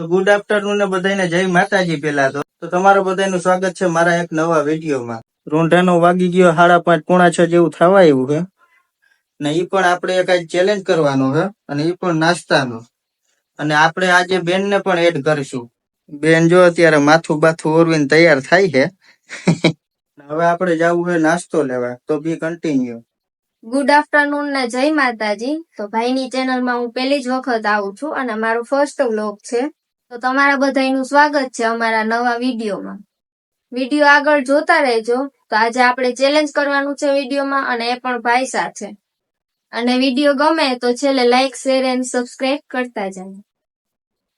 તો good afternoon ને બધાને જય માતાજી પેલા તો. તો તમારું બધાનું સ્વાગત છે મારા એક નવા વિડીયોમાં. રૂંઢાનો વાગી ગયો સાડા પાંચ, પોણા છ જેવું થવા એવું છે. ને એ પણ આપણે કઈ ચેલેન્જ કરવાનો છે અને એ પણ નાસ્તાનો. અને આપણે આજે બેન ને પણ એડ કરીશું. બેન જો અત્યારે માથું બાથું ઓરવીને તૈયાર થાય છે. હવે આપણે જવું છે નાસ્તો લેવા. તો બી કન્ટિન્યુ ગુડ આફ્ટરનૂન ને જય માતાજી. તો ભાઈની ચેનલમાં હું પહેલી જ વખત આવું છું અને મારો ફર્સ્ટ વ્લોગ છે. તો તમારા બધાનું સ્વાગત છે અમારા નવા વિડીયોમાં. વીડિયો આગળ જોતા રહેજો તો આજે આપણે ચેલેન્જ કરવાનું છે વિડીયોમાં અને એ પણ ભાઈ સાથે. અને વીડિયો ગમે તો છેલ્લે લાઈક શેર એન્ડ સબસ્ક્રાઈબ કરતા જાય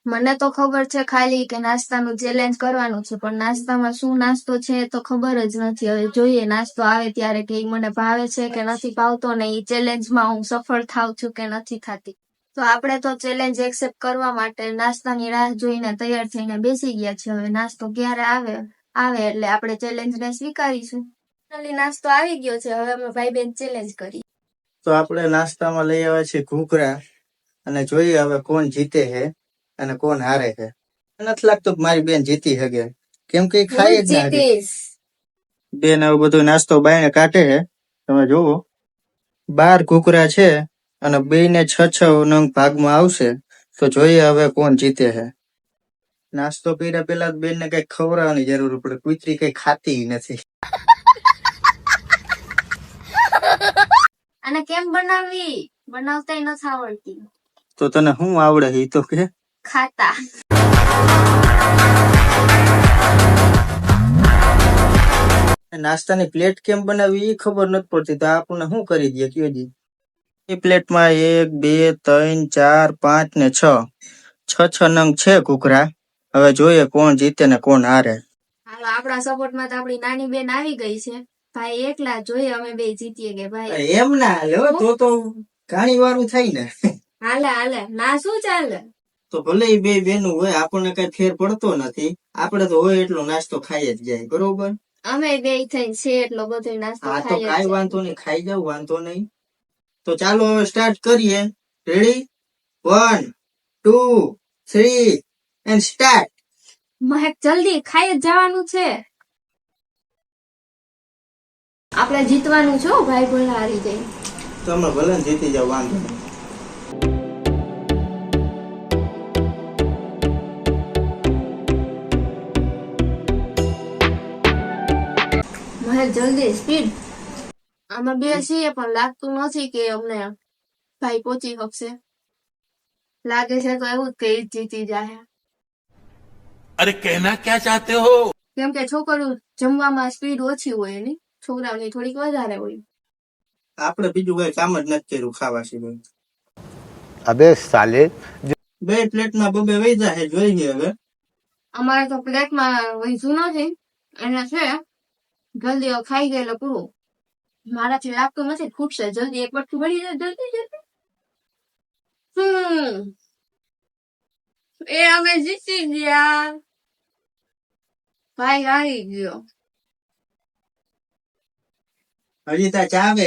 મને તો ખબર છે ખાલી કે નાસ્તાનું ચેલેન્જ કરવાનું છે પણ નાસ્તામાં શું નાસ્તો છે તો ખબર જ નથી. હવે જોઈએ નાસ્તો આવે ત્યારે કે મને ભાવે છે કે નથી ભાવતો ને એ ચેલેન્જમાં હું સફળ થાવ છું કે નથી થતી. તો આપણે તો ચેલેન્જ એક્સેપ્ટ કરવા માટે નાસ્તાની રાહ જોઈને તૈયાર થઈને બેસી ગયા છે હવે નાસ્તો ક્યારે આવે? આવે એટલે આપણે ચેલેન્જને સ્વીકારીશું. ફાઇનલી નાસ્તો આવી ગયો છે. હવે અમે ભાઈ બેન ચેલેન્જ કરી તો આપણે નાસ્તામાં લઈ આવ્યા છીએ ઘૂઘરા. અને જોઈએ હવે કોણ જીતે છે અને કોણ હારે છે. નથી લાગતું મારી બેન જીતી હગે. કેમ કે ખાઈ ખાય જ બેન આવું બધો નાસ્તો બાઈને કાઢે છે. તમે જોવો બાર ઘૂઘરા છે. અને બે ને છ છ નંગ ભાગમાં આવશે તો જોઈએ હવે કોણ જીતે છે નાસ્તો કર્યા પેલા બેન ને કઈ ખવડાવવાની જરૂર પડે કુતરી કઈ ખાતી નથી. અને કેમ બનાવી? બનાવતા નથી આવડતી તો તને શું આવડે એ તો કે? ખાતા. નાસ્તાની પ્લેટ કેમ બનાવી એ ખબર નથી પડતી તો આપણને શું કરી દે કયો જી પ્લેટમાં એક બે ત્રણ ચાર પાંચ ને છ. છ છ નંગ છે કુકરા હવે જોઈએ કોણ જીતે ને કોણ હારે. હાલો આપણા સપોર્ટમાં તો આપણી નાની બેન આવી ગઈ છે. ભાઈ એકલા જોઈએ અમે બે જીતીએ કે ભાઈ. એમ ના હાલે હો, તો તો ઘણી વારું થાય ને. હાલે હાલે. ના શું ચાલે? તો ભલે ઈ બે બેનું હોય આપણને કઈ ફેર પડતો નથી. આપણે તો હોય એટલો નાસ્તો ખાઈ જ જાય બરોબર? અમે બે થઈને છે એટલો બધો નાસ્તો હા તો ખાઈ જ કાઈ વાંધો નહીં ખાઈ જાવ વાંધો નહીં. તો ચાલો હવે સ્ટાર્ટ કરીએ. Ready one two three and start Mahek જલ્દી ખાઈ જ જવાનું છે. આપણે જીતવાનું છે? ભાઈ ભલે હારી જાય. તમે ભલે જીતી જાવ વાંધો મહેક જલ્દી સ્પીડ અમે બે છીએ પણ લાગતું નથી કે અમને ભાઈ પહોંચી શકશે લાગે છે તો એવું જ કે ઈજ જીતી જાય અરે કહેના ક્યાં ચાહતે હો કેમ કે છોકરીઓ જમવામાં સ્પીડ ઓછી હોય એની છોકરાઓની થોડીક વધારે હોય આપણે બીજું કઈ કામ નથી કર્યું ખાવા સિવાય અબે સાલે બે પ્લેટમાં બબે વહી જોઈ જોઈએ હવે અમારે તો પ્લેટ પ્લેટમાં વહીશું નથી એના છે જલ્દી ખાઈ ગયેલો પૂરું મારા ચિરાગ તો નથી ફૂટશે જલ્દી એક વાર ખબર જલ્દી જલ્દી. હમ. એ અમે જીતી ગયા. ભાઈ આવી ગયો. હજી તા ચાવે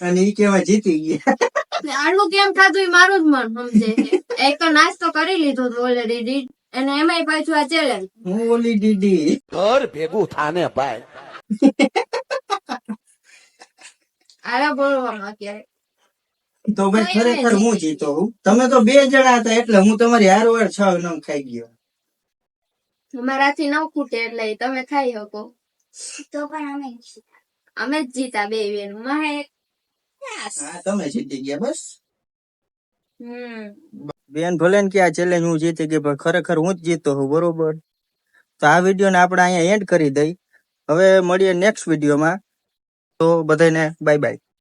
અને ઈ કેવા જીતી ગયા. આનું કેમ થતું મારું જ મન સમજે એક તો નાસ્તો કરી લીધો તો ઓલરેડી અને એમાંય પાછું આ ચેલેન્જ હું ઓલી દીદી. ઘર ભેગું થાને ભાઈ. આરા બોલવામાં અત્યારે તો ભાઈ ખરેખર હું જીતો હું? તમે તો બે જણા હતા એટલે હું તમારી હારોહાર છ નવ ખાઈ ગયો. અમારાથી ન ખૂટે એટલે તમે ખાઈ શકો. તો પણ અમે અમે જ જીતા બે બેન. મારે હા તમે જીતી ગયા બસ. હમ. બેન ભલે ને કે આ ચેલેન્જ હું જીતી ગઈ પણ ખરેખર હું જ જીતો હું બરોબર? તો આ વિડીયોને આપણે અહીંયા એન્ડ કરી દઈ. હવે મળીએ નેક્સ્ટ વિડીયોમાં તો બધાને બાય બાય